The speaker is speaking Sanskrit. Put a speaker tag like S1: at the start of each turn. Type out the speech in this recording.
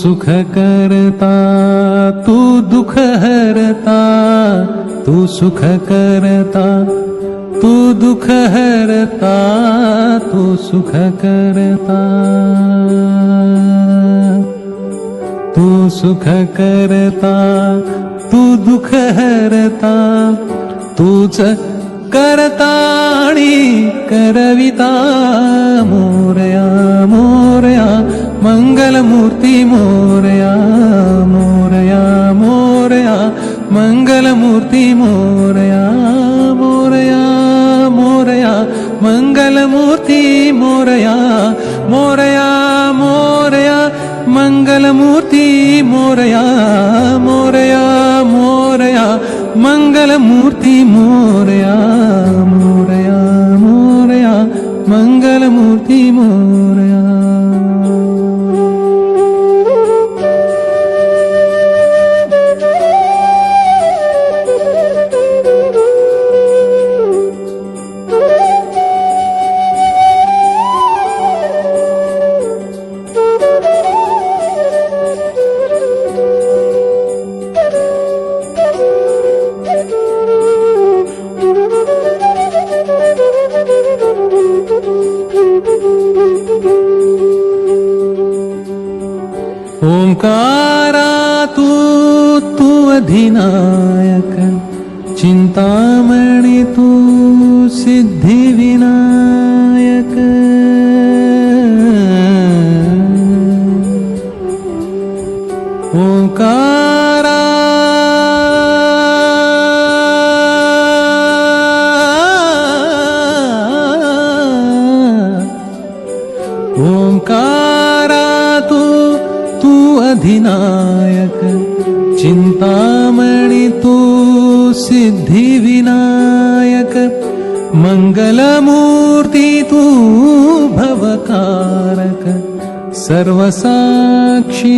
S1: सुख करता तू दुख हरता तू सुख करता तू दुख हरता तू सुख करता। तू सुख करता तू दुख हरता तूच करता आणि करविता मोरया मोरया மங்களமூர்த்தி மோரையா மோரையா மோரையா. மங்களமூர்த்தி மோரையா மோரையா மோரையா. மங்களமூர்த்தி மோரையா மோரையா மோரையா. மங்களமூர்த்தி மோரையா மோரையா மோரையா. மங்களமூர்த்தி மோரையா மோரையா மோரையா. மங்களமூர்த்தி மோரையா. ओंकारा अधिनायक चिंतामणि तू सिद्धिविनायक। तू तू अधिनायक चिंतामणि तू सिद्धिविनायक मङ्गलमूर्ति तू भवकारक सर्वसाक्षि